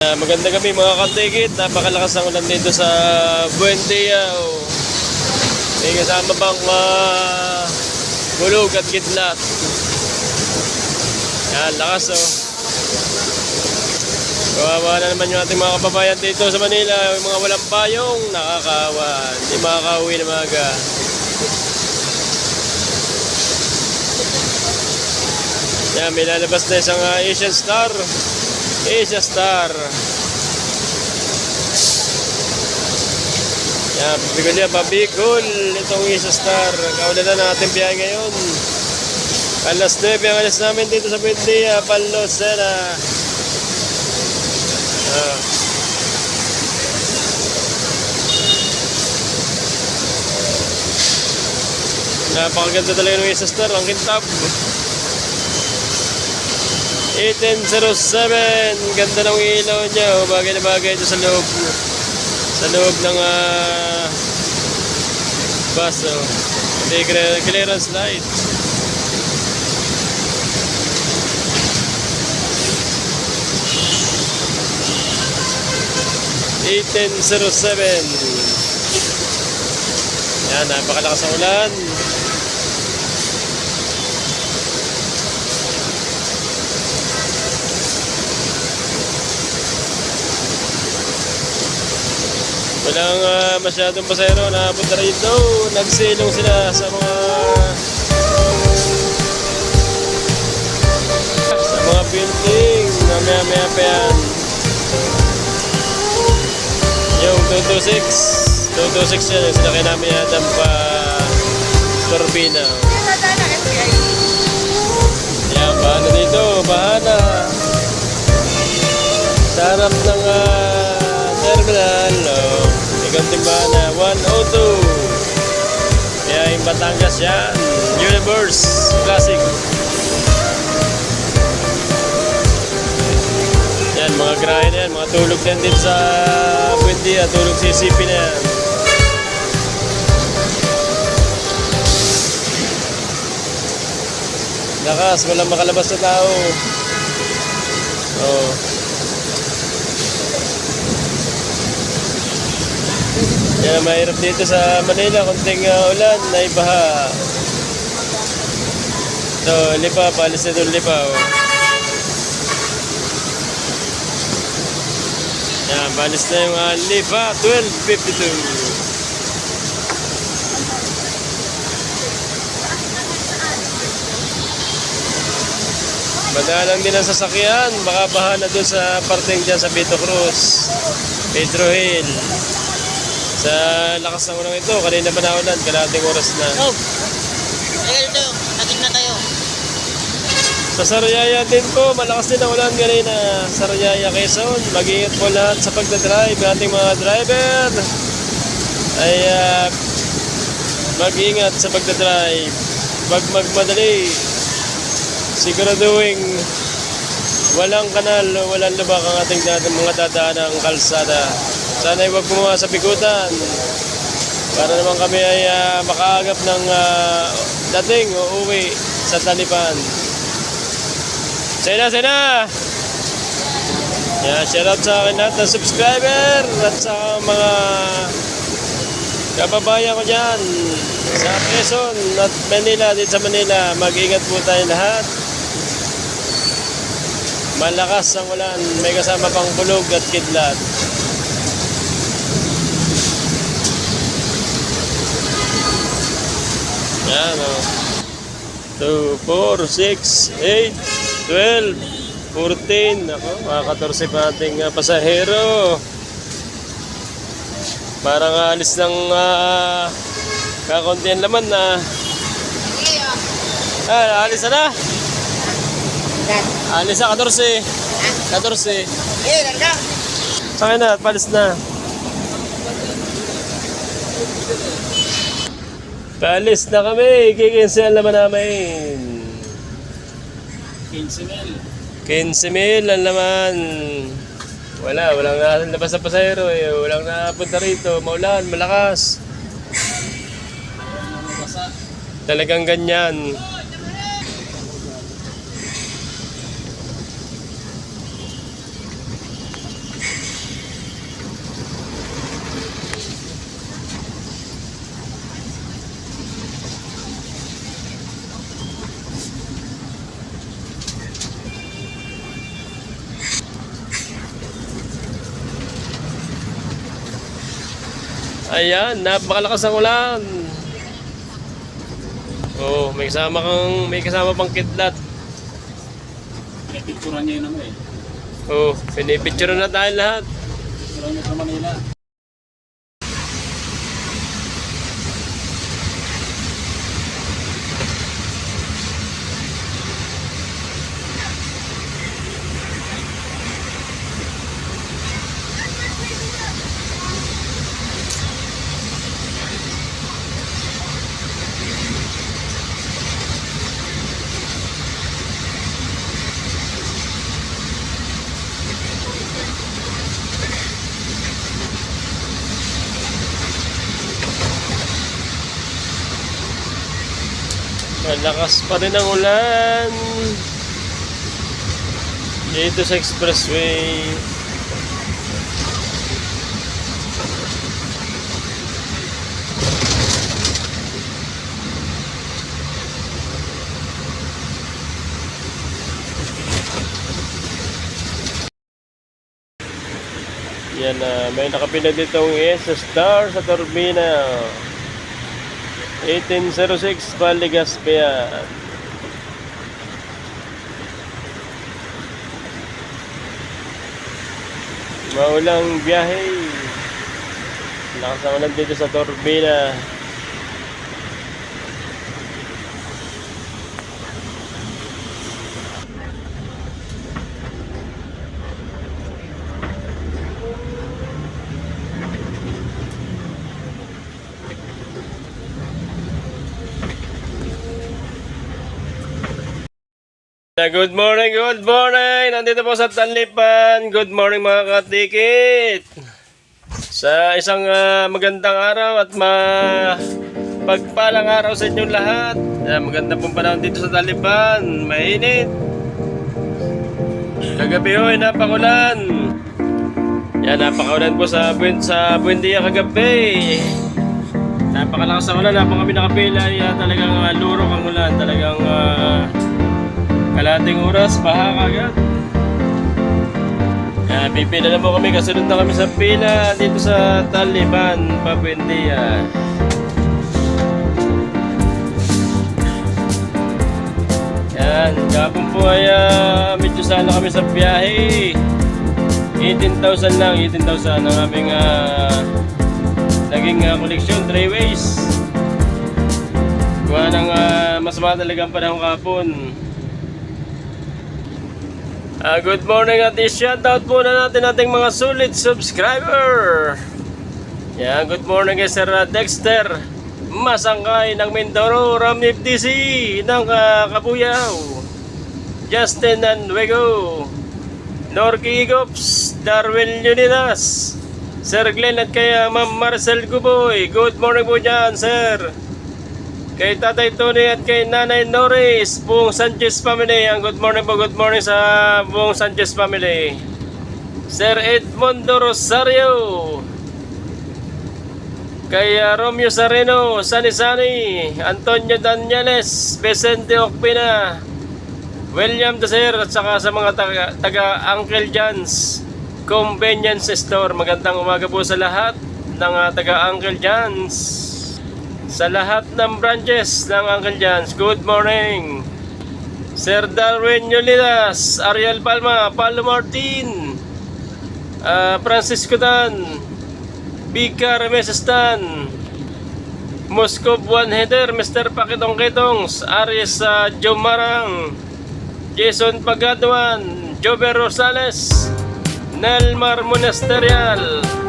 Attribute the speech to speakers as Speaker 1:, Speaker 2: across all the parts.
Speaker 1: Ah, maganda kami mga kantikit. Napakalakas ang ulan dito sa Buendia. Oh. May kasama bang uh, bulog at kidlat. Yan, lakas oh. Kawawa na naman yung ating mga kababayan dito sa Manila. Yung mga walang payong, nakakawa. Hindi makakauwi na maaga. Yan, may lalabas na isang ah, Asian Star. Asia Star. Yan, pabigol yan, pabigol. Itong Asia Star. Kaulan na natin biyahe ngayon. Alas 9 ang alas namin dito sa Bendia, Palosera. Ah. Napakaganda talaga ng Asia Star. Ang kintab. 1807 ganda ng ilaw niya oh. bagay na bagay ito sa loob sa loob ng ah, bus oh. Clear- clearance light Eighteen zero seven. Yan, napakalakas ang ulan. Walang ah, masyadong pasahero na punta rito. Nagsilong sila sa mga sa mga building na maya maya pa yan. Yung 226 226 yan yung sinakay namin yata pa turbina. Yan, bahana dito, bahana. Sa harap ng ah, terminal, oh, ikaw timbana, 102. Kaya yung Batangas yan, Universe Classic. Yan, mga grahe na yan, mga tulog na dito sa Buendia, tulog sa CCP na yan. Lakas, walang makalabas na tao. Oh. Ang mahirap dito sa Manila, konting uh, ulan, naibaha. So, lipa, palis na lipa. Oh. Yan, palis na yung uh, lipa, 12.52. Madalang din ang sasakyan, baka baha na dun sa parteng dyan sa Vito Cruz, Pedro Hill. Sa lakas ng ulang ito, kanina pa naulan, kalating oras na.
Speaker 2: Oh, halika dito. Natin na tayo.
Speaker 1: Sa Sariaya din po, malakas din ang ulan kanina. Sariaya, Quezon, mag-ingat po lahat sa pagdadrive. Ating mga driver ay ah, mag-ingat sa pagdadrive. Wag magmadali. Siguraduhin walang kanal, walang lubak ang ating mga dadaan ng kalsada. Sana huwag gumawa sa pikutan para naman kami ay ah, makaagap ng ah, dating o uwi sa talipan. Sena, Sena! Yeah, shout out sa akin lahat ng subscriber at sa mga kababayan ko dyan sa Quezon at Manila, dito sa Manila. Mag-ingat po tayo lahat. Malakas ang ulan, may kasama pang bulog at kidlat. Yan o. 2, 4, 6, 8, 12, 14. Ako, mga 14 pa ating ah, pasahero. Parang alis ng uh, kakunti ang laman na. Ah, alis na na. Alis na, 14. 14.
Speaker 2: Eh.
Speaker 1: Sa akin na, palis na. Palis na kami. Kikinsel naman namin.
Speaker 2: 15 mil.
Speaker 1: 15 mil ang laman. Wala, walang nalabas na pasahero eh. Walang napunta rito. Maulan, malakas. Talagang ganyan. Ayan, napakalakas ang ulan. Oh, may kasama kang may kasama pang kidlat.
Speaker 3: Pinipicturan niya yun ano eh.
Speaker 1: Oh, pinipicture na tayo lahat.
Speaker 3: Pinipicturan niya sa Manila.
Speaker 1: Malakas pa rin ang ulan. Dito sa expressway. Yan na, may nakapila ditong ESA Star sa turbina. 1806 Baligaspe yan. Maulang biyahe. Lakas ang ulan dito sa turbina. Good morning, good morning! Nandito po sa Tanlipan. Good morning mga katikit! Sa isang ah, magandang araw at ma pagpalang araw sa inyong lahat. Uh, maganda pong panahon dito sa Taliban. Mainit. Kagabi ho ay napakulan. Yan, napakaulan po sa, Buen- sa Buendia kagabi. Napakalakas ang ulan. Napang kami nakapila. Yan, talagang uh, lurok ang ulan. Talagang ah, Kalating oras, baha kagad. Kaya pipila na po kami, kasunod na kami sa pila dito sa Taliban, Pabuendia. Yan, kapon po ay ah, medyo sana kami sa biyahe. 18,000 lang, 18,000 ang aming ah, naging uh, koleksyon, 3 ways. Kuha ng uh, masama talagang panahon kapon. Ah, good morning at i-shoutout muna natin ating mga sulit subscriber. Yan, good morning kay Sir Dexter Masangkay ng Mindoro, Ramnip DC ng uh, Kabuyaw, Justin Anwego, Norky Igops, Darwin Unidas, Sir Glenn at kay ah, Ma'am Marcel Guboy. Good morning po dyan, Sir. Kay Tatay Tony at kay Nanay Norris, buong Sanchez family. Ang good morning po, good morning sa buong Sanchez family. Sir Edmondo Rosario. Kay uh, Romeo Sareno, Sani Sani, Antonio Daniales, Vicente Ocpina, William Dacer at saka sa mga taga, taga Uncle John's Convenience Store. Magandang umaga po sa lahat ng uh, taga Uncle John's sa lahat ng branches ng Uncle John's. Good morning! Sir Darwin Yolidas, Ariel Palma, Paulo Martin, ah, Francisco Dan, Bika Remesestan, Moscow One Header, Mr. Pakitong Kitongs, Aries uh, Jomarang, Jason Pagaduan, Jover Rosales, Nelmar Monasterial,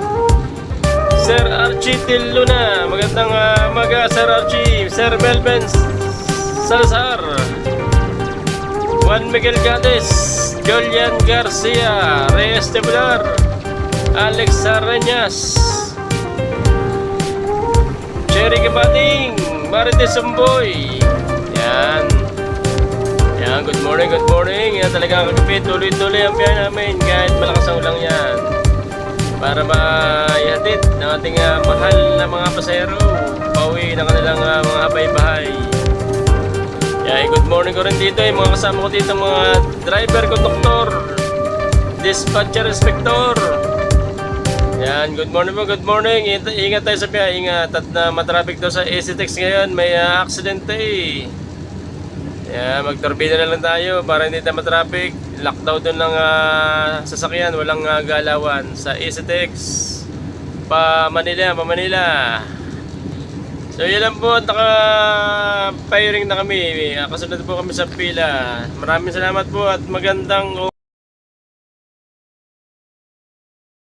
Speaker 1: Sir Archie Til Luna, magandang uh, maga Sir Archie, Sir Melvin Salazar, Juan Miguel Gades, Julian Garcia, Reyes Tebular, Alex Arenas, Cherry Kabating, Marites Umboy, yan. Yan, good morning, good morning. Yan talaga ang kagabi, tuloy-tuloy ang biyahe namin. Kahit malakas ang ulang yan para maihatid ng ating ah, mahal na mga pasahero pauwi ng kanilang ah, mga habay-bahay. Yeah, good morning ko rin dito, yung mga kasama ko dito, mga driver, conductor, dispatcher, inspector. Yan, good morning po, good morning. Ingat, ingat tayo sa biyahe, ingat. At na matraffic daw sa EasyTex ngayon, may ah, accident eh. Yan, magtorbida na lang tayo para hindi tayo matraffic. Lockdown doon ng ah, sasakyan, walang ah, galawan sa EasyTex. Pa Manila, pa Manila. So yun lang po, naka-firing na kami. Ah, Kasunod po kami sa pila. Maraming salamat po at magandang